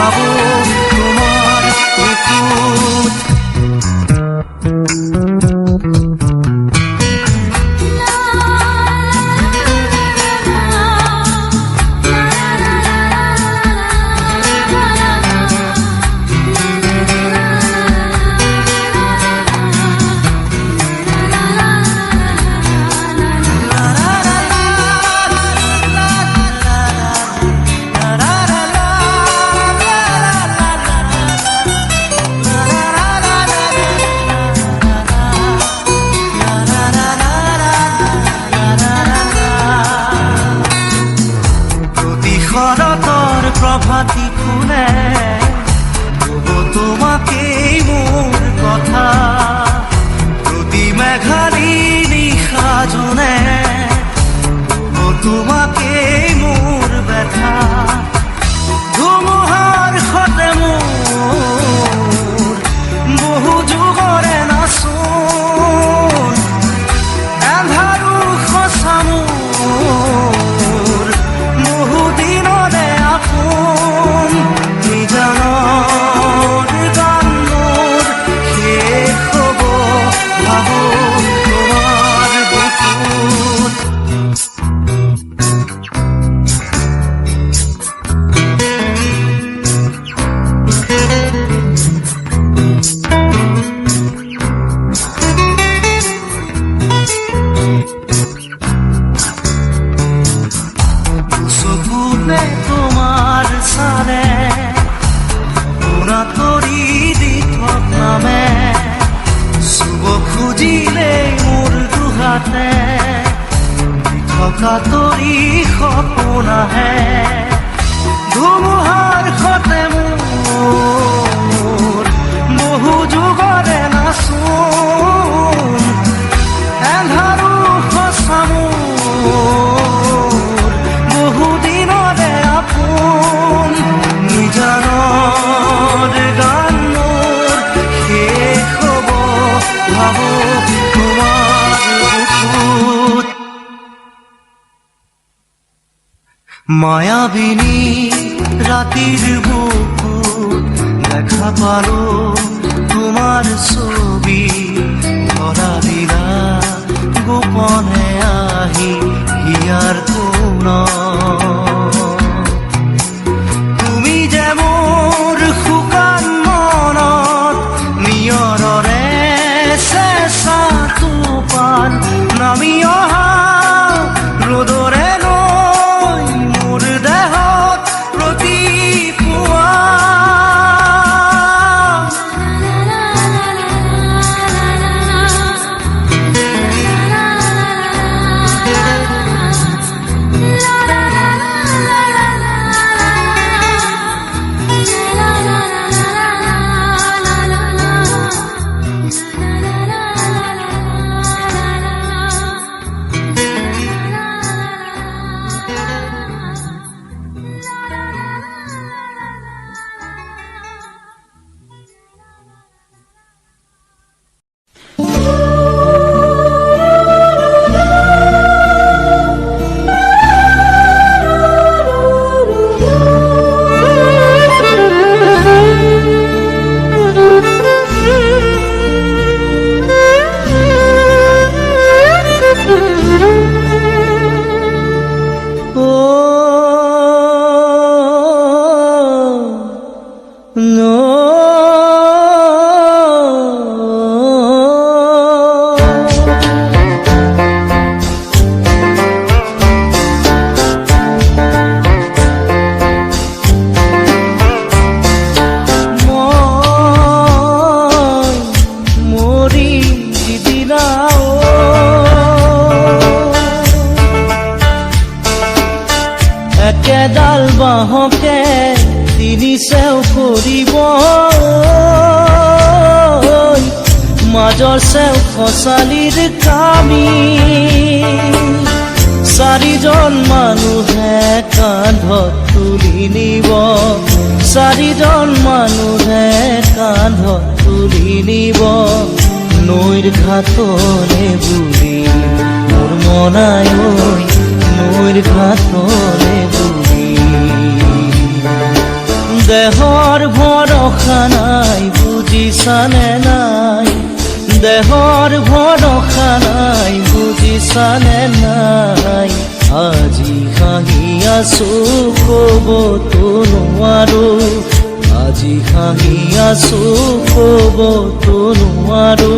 বাবু প্রভাতি খুলে, তবু তোমাকে মোর কথা, প্রতি মেঘালি নিশা জনে তবু তোমাকে মোর ব্যথা, ধুমুহার সতে মোর কাতৰি সপোনাহে ধুমুহ মায়াবিনী রাতির বুকুট দেখা পালো তোমার ছবি ধরা দিলা গোপনে আহি হিয়ার কোন একেডাল বাঁহকে তিনি চেও কৰিব মাজৰ চেও খচালিৰ কামি। চাৰিজন মানুহে কান্ধত তুলি নিব। চাৰিজন মানুহে কান্ধত তুলি নিব। নৈৰ ঘাটলে বুলি মোৰ মনাই ঐ নৈৰ ঘাটলে বুলি দেহৰ ভৰসা নাই বুজিছানে নাই। দেহৰ ভৰসা নাই বুজিছানে নাই। আজি হাঁহি আছো ক'বতো নোৱাৰো আজি হাঁহি আছো ক'বতো নোৱাৰো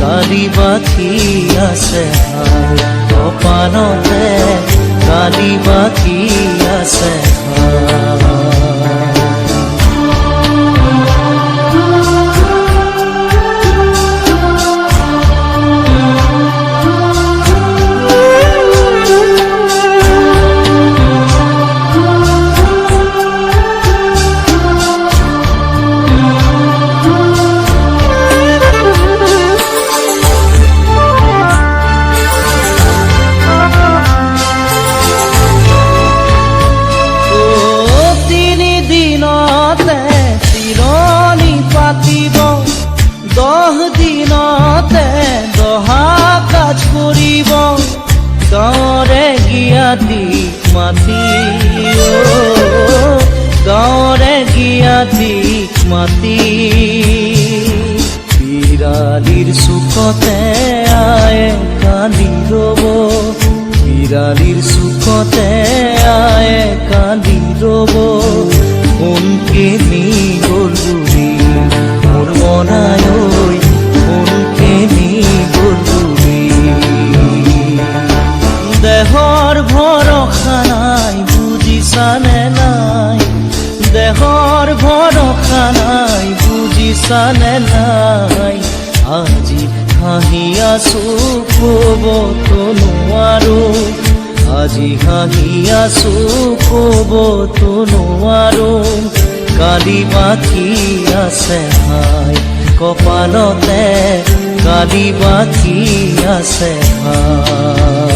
কালি বাকী আছে কপালতে, কালি বাকী আছে। কাজ কৰিব গাঁৱৰে জ্ঞাতিক মাতি গাঁৱৰে জ্ঞাতিক মাতি। বিৰালিৰ চুকতে আয়ে কান্দি ৰব বিৰালিৰ চুকতে আয়ে কান্দি ৰব কোনকে নি বুজিছানে নাই আজি হাঁহি আছো ক'বতো নোৱাৰো আজি হাঁহি আছো ক'বতো নোৱাৰো কালি বাকী আছে হাই কপালতে কালি বাকী আছে হাই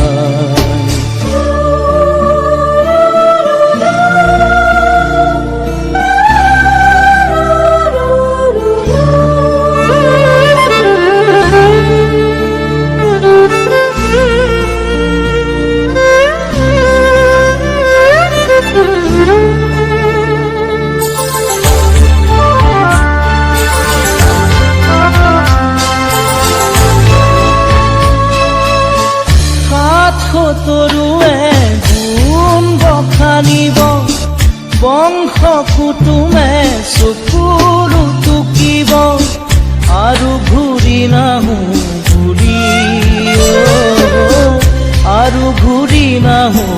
ঘূৰি নাহো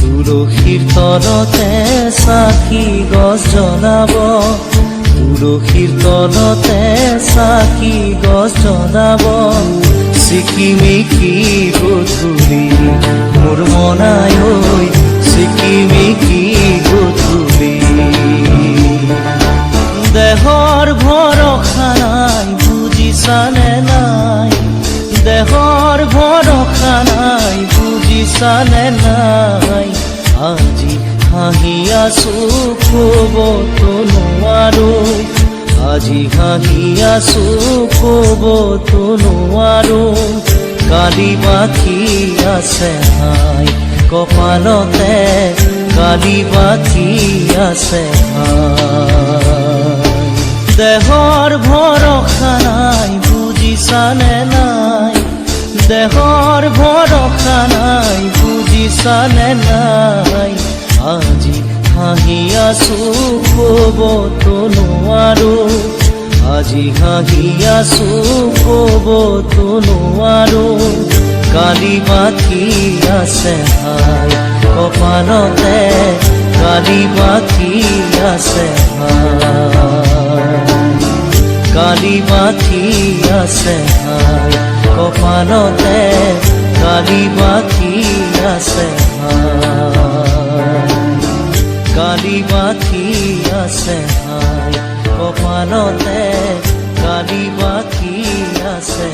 তুলসীৰ তলতে চাকি গছ জ্বলাব। তুলসীৰ তলতে চাকি গছ জ্বলাব। চিকিমিকি গধূলি মোৰ মনাই চিকিমিকি গধূলি। বুজিছানে নাই আজি হাঁহি আছো ক'বতো নোৱাৰো আজি হাঁহি আছো ক'বতো নোৱাৰো কালি বাকী আছে হাই কপালতে কালি বাকী আছে হাই দেহৰ ভৰসা নাই বুজিছানে নাই দেহৰ ভৰসা নাই বুজিছানে নাই। আজি হাঁহি আছো ক'বতো নোৱাৰো আজি হাঁহি আছো ক'বতো নোৱাৰো কালি বাকী আছে হাই কপালতে কালি বাকী আছে হাই কালি বাথি আছে হাল কপালতে কালি বাথি আছে হাল কালি বাথি আছে হাল কপালতে কালি বাথি আছে